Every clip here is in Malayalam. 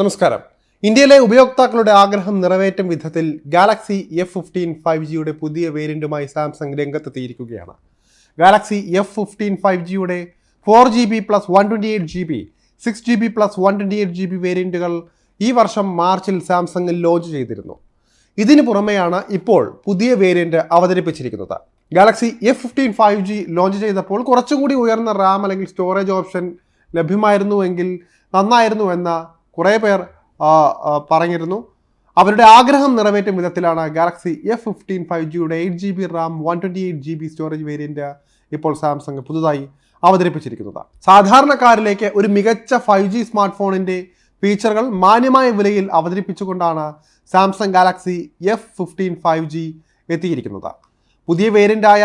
നമസ്കാരം. ഇന്ത്യയിലെ ഉപയോക്താക്കളുടെ ആഗ്രഹം നിറവേറ്റും വിധത്തിൽ ഗാലക്സി എഫ് ഫിഫ്റ്റീൻ ഫൈവ് ജിയുടെ പുതിയ വേരിയന്റുമായി സാംസങ് രംഗത്തെത്തിയിരിക്കുകയാണ്. ഗാലക്സി എഫ് ഫിഫ്റ്റീൻ ഫൈവ് ജിയുടെ four G B plus one twenty eight G B six G B plus one twenty eight G B വേരിയന്റുകൾ ഈ വർഷം മാർച്ചിൽ സാംസങ് ലോഞ്ച് ചെയ്തിരുന്നു. ഇതിനു പുറമെയാണ് ഇപ്പോൾ പുതിയ വേരിയന്റ് അവതരിപ്പിച്ചിരിക്കുന്നത്. Galaxy F fifteen five G launch ചെയ്തപ്പോൾ കുറച്ചുകൂടി ഉയർന്ന റാം അല്ലെങ്കിൽ സ്റ്റോറേജ് ഓപ്ഷൻ ലഭ്യമായിരുന്നുവെങ്കിൽ നന്നായിരുന്നു എന്ന കുറേ പേർ പറഞ്ഞിരുന്നു. അവരുടെ ആഗ്രഹം നിറവേറ്റും വിധത്തിലാണ് ഗാലക്സി എഫ് ഫിഫ്റ്റീൻ ഫൈവ് ജിയുടെ eight G B RAM one twenty eight G B storage variant ഇപ്പോൾ സാംസങ് പുതുതായി അവതരിപ്പിച്ചിരിക്കുന്നത്. സാധാരണക്കാരിലേക്ക് ഒരു മികച്ച ഫൈവ് ജി സ്മാർട്ട് ഫോണിന്റെ ഫീച്ചറുകൾ മാന്യമായ വിലയിൽ അവതരിപ്പിച്ചുകൊണ്ടാണ് Samsung Galaxy F fifteen five G എത്തിയിരിക്കുന്നത്. പുതിയ വേരിയന്റായ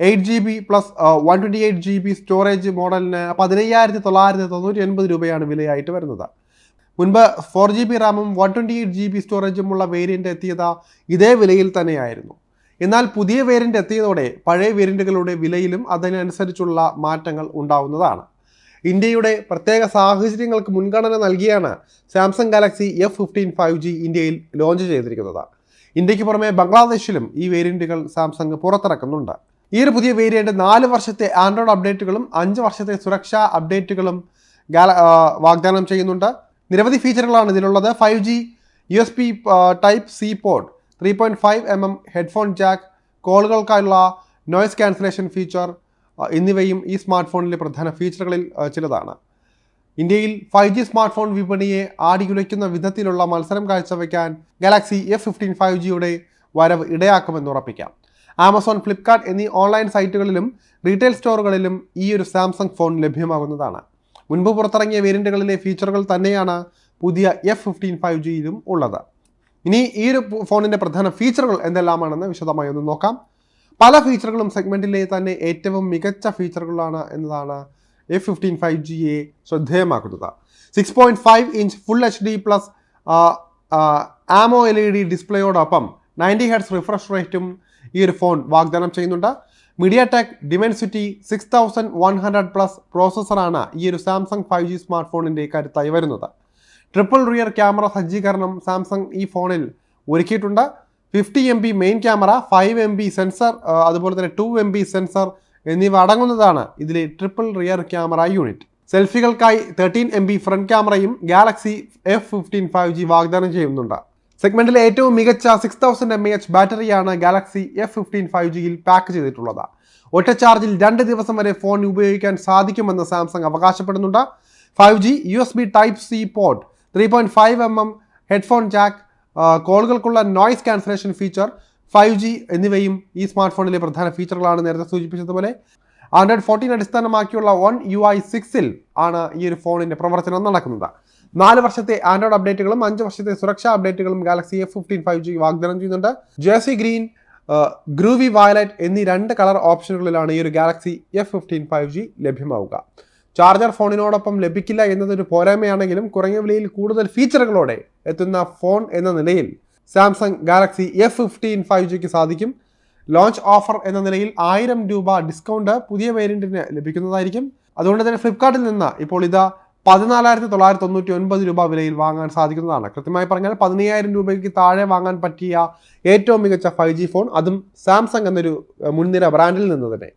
eight G B plus one twenty eight G B storage മോഡലിന് പതിനയ്യായിരത്തി തൊള്ളായിരത്തി തൊണ്ണൂറ്റി ഒൻപത് രൂപയാണ് വിലയായിട്ട് വരുന്നത്. മുൻപ് ഫോർ ജി ബി റാമും one twenty eight G B സ്റ്റോറേജുമുള്ള variant എത്തിയത് ഇതേ വിലയിൽ തന്നെയായിരുന്നു. എന്നാൽ പുതിയ വേരിയന്റ് എത്തിയതോടെ പഴയ വേരിയന്റുകളുടെ വിലയിലും അതിനനുസരിച്ചുള്ള മാറ്റങ്ങൾ ഉണ്ടാവുന്നതാണ്. ഇന്ത്യയുടെ പ്രത്യേക സാഹചര്യങ്ങൾക്ക് മുൻഗണന നൽകിയാണ് Samsung Galaxy F fifteen five G ഇന്ത്യയിൽ ലോഞ്ച് ചെയ്തിരിക്കുന്നത്. ഇന്ത്യയ്ക്ക് പുറമെ ബംഗ്ലാദേശിലും ഈ വേരിയന്റുകൾ സാംസങ് പുറത്തിറക്കുന്നുണ്ട്. ഈ ഒരു പുതിയ വേരിയന്റ് നാല് വർഷത്തെ ആൻഡ്രോയിഡ് അപ്ഡേറ്റുകളും അഞ്ച് വർഷത്തെ സുരക്ഷാ അപ്ഡേറ്റുകളും വാഗ്ദാനം ചെയ്യുന്നുണ്ട്. നിരവധി ഫീച്ചറുകളാണ് ഇതിലുള്ളത്. Five G U S B type C port three point five M M headphone jack കോളുകൾക്കായുള്ള noise cancellation feature എന്നിവയും ഈ സ്മാർട്ട് ഫോണിലെ പ്രധാന ഫീച്ചറുകളിൽ ചിലതാണ്. ഇന്ത്യയിൽ ഫൈവ് ജി സ്മാർട്ട് ഫോൺ വിപണിയെ ആടിയുലയ്ക്കുന്ന വിധത്തിലുള്ള മത്സരം കാഴ്ചവെക്കാൻ ഗാലക്സി എഫ് ഫിഫ്റ്റീൻ ഫൈവ് ജിയുടെ വരവ് ഇടയാക്കുമെന്ന് ഉറപ്പിക്കാം. ആമസോൺ ഫ്ലിപ്കാർട്ട് എന്നീ ഓൺലൈൻ സൈറ്റുകളിലും റീറ്റെയിൽ സ്റ്റോറുകളിലും ഈ ഒരു സാംസങ് ഫോൺ ലഭ്യമാകുന്നതാണ്. മുൻപ് പുറത്തിറങ്ങിയ വേരിയന്റുകളിലെ ഫീച്ചറുകൾ തന്നെയാണ് പുതിയ എഫ് ഫിഫ്റ്റീൻ ഫൈവ് ജിയിലും ഉള്ളത്. ഇനി ഈ ഒരു ഫോണിന്റെ പ്രധാന ഫീച്ചറുകൾ എന്തെല്ലാമാണെന്ന് വിശദമായി ഒന്ന് നോക്കാം. പല ഫീച്ചറുകളും സെഗ്മെന്റിലെ തന്നെ ഏറ്റവും മികച്ച ഫീച്ചറുകളാണ് എന്നതാണ് എഫ് ഫിഫ്റ്റീൻ ഫൈവ് ജിയെ ശ്രദ്ധേയമാക്കുന്നത്. Six point five inch full H D plus AMOLED ഡിസ്പ്ലേയോടൊപ്പം ninety hertz refresh റേറ്റും ഈ ഒരു ഫോൺ വാഗ്ദാനം ചെയ്യുന്നുണ്ട്. MediaTek Dimensity six thousand one hundred plus പ്രോസസ്സറാണ് ഈ ഒരു സാംസങ് ഫൈവ് ജി സ്മാർട്ട് ഫോണിന്റെ കരുത്തായി വരുന്നത്. ട്രിപ്പിൾ റിയർ ക്യാമറ സജ്ജീകരണം സാംസങ് ഈ ഫോണിൽ ഒരുക്കിയിട്ടുണ്ട്. Fifty M B main camera five M B sensor അതുപോലെ തന്നെ ടു എം ബി സെൻസർ എന്നിവ അടങ്ങുന്നതാണ് ഇതിലെ ട്രിപ്പിൾ റിയർ ക്യാമറ യൂണിറ്റ് സെൽഫികൾക്കായി തേർട്ടീൻ എം ബി ഫ്രണ്ട് ക്യാമറയും Galaxy F fifteen five G വാഗ്ദാനം ചെയ്യുന്നുണ്ട്. സെഗ്മെന്റിലെ ഏറ്റവും മികച്ച സിക്സ് തൗസൻഡ് എം എച്ച് ബാറ്ററിയാണ് ഗാലക്സി എഫ് ഫിഫ്റ്റീൻ ഫൈവ് ജിയിൽ പാക്ക് ചെയ്തിട്ടുള്ളത്. ഒറ്റ ചാർജിൽ രണ്ട് ദിവസം വരെ ഫോൺ ഉപയോഗിക്കാൻ സാധിക്കുമെന്ന് Samsung അവകാശപ്പെടുന്നുണ്ട്. Five G U S B type C port three point five M M headphone jack കോളുകൾക്കുള്ള noise cancellation feature five G എന്നിവയും ഈ സ്മാർട്ട് ഫോണിലെ പ്രധാന ഫീച്ചറുകളാണ് നേരത്തെ സൂചിപ്പിച്ചതുപോലെ. ആൻഡ്രോയിഡ് ഫോർട്ടീൻ അടിസ്ഥാനമാക്കിയുള്ള വൺ യു ഐ സിക്സിൽ ആണ് ഈ ഒരു ഫോണിന്റെ പ്രവർത്തനം നടക്കുന്നത്. നാല് വർഷത്തെ ആൻഡ്രോയിഡ് അപ്ഡേറ്റുകളും അഞ്ച് വർഷത്തെ സുരക്ഷാ അപ്ഡേറ്റുകളും Galaxy F fifteen five G വാഗ്ദാനം ചെയ്യുന്നുണ്ട്. ജേഴ്സി ഗ്രീൻ ഗ്രൂവി വയലറ്റ് എന്നീ രണ്ട് കളർ ഓപ്ഷനുകളിലാണ് ഈ ഒരു Galaxy F fifteen five G ലഭ്യമാവുക. Charger ഫോണിനോടൊപ്പം ലഭിക്കില്ല എന്നതൊരു പോരായ്മയാണെങ്കിലും കുറഞ്ഞ വിലയിൽ കൂടുതൽ ഫീച്ചറുകളോടെ എത്തുന്ന ഫോൺ എന്ന നിലയിൽ Samsung Galaxy F fifteen five ജിക്ക് സാധിക്കും. ലോഞ്ച് ഓഫർ എന്ന നിലയിൽ ആയിരം രൂപ ഡിസ്കൗണ്ട് പുതിയ വേരിയന്റിന് ലഭിക്കുന്നതായിരിക്കും. അതുകൊണ്ട് തന്നെ ഫ്ലിപ്കാർട്ടിൽ നിന്ന് ഇപ്പോൾ ഇതാ പതിനാലായിരത്തി തൊള്ളായിരത്തി തൊണ്ണൂറ്റി ഒൻപത് രൂപ വിലയിൽ വാങ്ങാൻ സാധിക്കുന്നതാണ്. കൃത്യമായി പറഞ്ഞാൽ പതിനയ്യായിരം രൂപയ്ക്ക് താഴെ വാങ്ങാൻ പറ്റിയ ഏറ്റവും മികച്ച ഫൈവ് ജി ഫോൺ അതും സാംസങ് എന്നൊരു മുൻനിര ബ്രാൻഡിൽ നിന്ന് തന്നെ